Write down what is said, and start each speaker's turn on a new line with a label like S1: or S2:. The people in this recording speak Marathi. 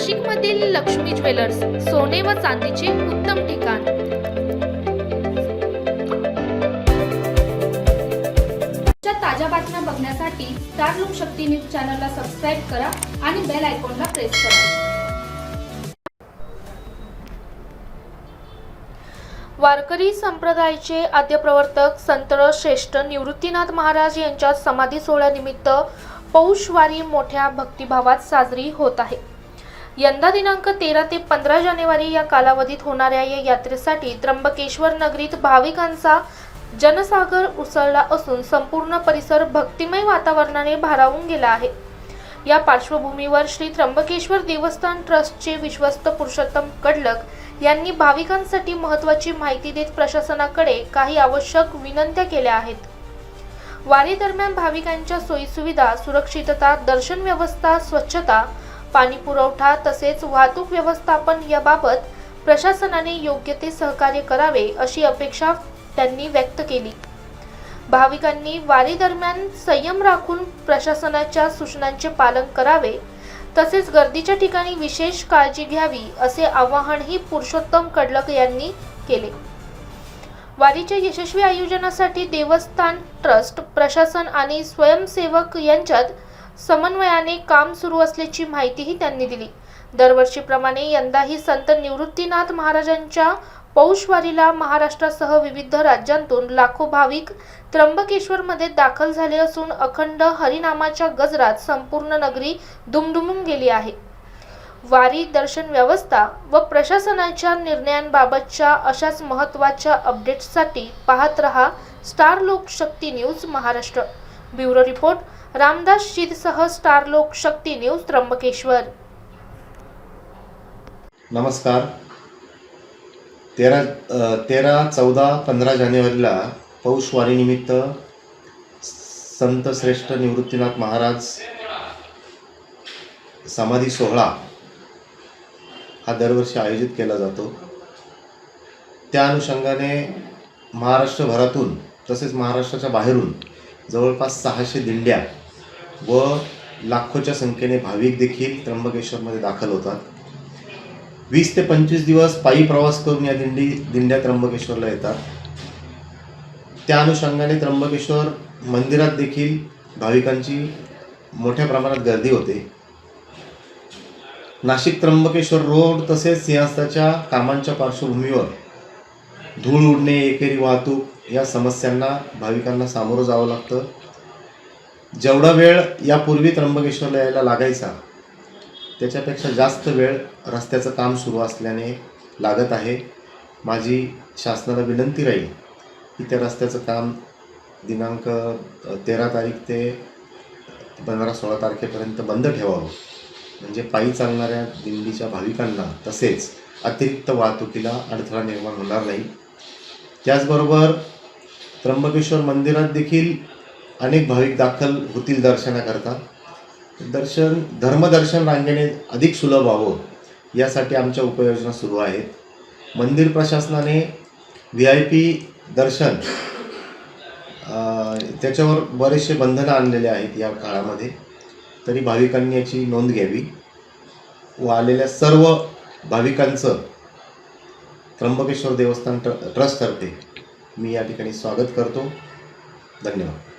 S1: नाशिकमधील लक्ष्मी ज्वेलर्स सोने व चांदीचे उत्तम ठिकाण. ताज्या बातम्या बघण्यासाठी स्टार लोक शक्ती न्यूज चॅनलला सबस्क्राईब करा आणि बेल आयकॉनला प्रेस करा. वारकरी संप्रदायाचे आद्य प्रवर्तक संत श्रेष्ठ निवृत्तीनाथ महाराज यांच्या समाधी सोहळ्यानिमित्त पौषवारी मोठ्या भक्तिभावात साजरी होत आहे. यंदा दिनांक तेरा ते पंधरा जानेवारी या कालावधीत होणाऱ्या या यात्रेसाठी त्र्यंबकेश्वर नगरीत भाविकांचा जनसागर उसळला असून संपूर्ण परिसर भक्तिमय वातावरणाने भारावून गेला आहे. या पार्श्वभूमीवर श्री त्र्यंबकेश्वर देवस्थान ट्रस्टचे विश्वस्त पुरुषोत्तम कडलक यांनी भाविकांसाठी महत्त्वाची माहिती देत प्रशासनाकडे काही आवश्यक विनंत्या केल्या आहेत. वारी दरम्यान भाविकांच्या सोयीसुविधा सुरक्षितता दर्शन व्यवस्था स्वच्छता पाणी पुरवठा तसेच वाहतूक व्यवस्थापन याबाबत प्रशासनाने योग्य ते सहकार्य करावे अशी अपेक्षा त्यांनी व्यक्त केली. भाविकांनी वारी दरम्यान संयम राखून प्रशासनाच्या सूचनांचे पालन करावे तसेच गर्दीच्या ठिकाणी विशेष काळजी घ्यावी असे आवाहनही पुरुषोत्तम कडलक यांनी केले. वारीच्या यशस्वी आयोजनासाठी देवस्थान ट्रस्ट प्रशासन आणि स्वयंसेवक यांच्यात समन्वयाने काम सुरू असल्याची माहितीही त्यांनी दिली. दरवर्षीप्रमाणे यंदाही संत निवृत्तीनाथ महाराजांच्या पौषवारीला महाराष्ट्रासह विविध राज्यांतून लाखो भाविक त्र्यंबकेश्वरमध्ये दाखल झाले असून अखंड हरिनामाच्या गजरात संपूर्ण नगरी दुमदुमून गेली आहे. वारी दर्शन व्यवस्था व प्रशासनाच्या निर्णयांबाबतच्या अशाच महत्त्वाच्या अपडेट्ससाठी पाहत रहा star Lokshakti news Maharashtra. Bureau report Ramdas Shirsah star Lokshakti news Trimbakeshwar.
S2: नमस्कार. तेरा तेरा चौदा पंधरा जानेवारीला पौषवारीनिमित्त संत श्रेष्ठ निवृत्तीनाथ महाराज समाधी सोहळा हा दरवर्षी आयोजित केला जातो. त्या अनुषंगाने महाराष्ट्रभरातून तसेच महाराष्ट्राच्या बाहेरून जवळपास सहाशे दिंड्या व लाखोच्या संख्येने भाविक देखील त्र्यंबकेश्वरमध्ये दाखल होतात. वीस ते पंचवीस दिवस पायी प्रवास करून या दिंडी दिंड्या त्र्यंबकेश्वरला येतात. त्या अनुषंगाने त्र्यंबकेश्वर मंदिरात देखील भाविकांची मोठ्या प्रमाणात गर्दी होते. नाशिक त्र्यंबकेश्वर रोड तसेच सिंहस्थाच्या कामांच्या पार्श्वभूमीवर धूळ उडणे एकेरी वाहतूक या समस्यांना भाविकांना सामोरं जावं लागतं. जेवढा वेळ यापूर्वी त्र्यंबकेश्वरला यायला लागायचा त्याच्यापेक्षा जास्त वेळ रस्त्याचं काम सुरू असल्याने लागत आहे. माझी शासनाला विनंती राहील की त्या रस्त्याचं काम दिनांक तेरा तारीख ते पंधरा सोळा तारखेपर्यंत बंद ठेवावं. म्हणजे पायी चालणाऱ्या दिंडीच्या भाविकांना तसेच अतिरिक्त वाहतुकीला अडथळा निर्माण होणार नाही. त्याचबरोबर त्र्यंबकेश्वर मंदिरात देखील अनेक भाविक दाखल होतील दर्शनाकरता. दर्शन धर्मदर्शन रांगेने अधिक सुलभ व्हावं यासाठी आमच्या उपाययोजना सुरू आहेत. मंदिर प्रशासनाने व्ही आय पी दर्शन त्याच्यावर बरेचसे बंधनं आणलेले आहेत या काळामध्ये. तरी भाविकांनी याची नोंद घ्यावी व आलेल्या सर्व भाविकांचं त्र्यंबकेश्वर देवस्थान ट्र ट्रस्टतर्फे मी या ठिकाणी स्वागत करतो. धन्यवाद.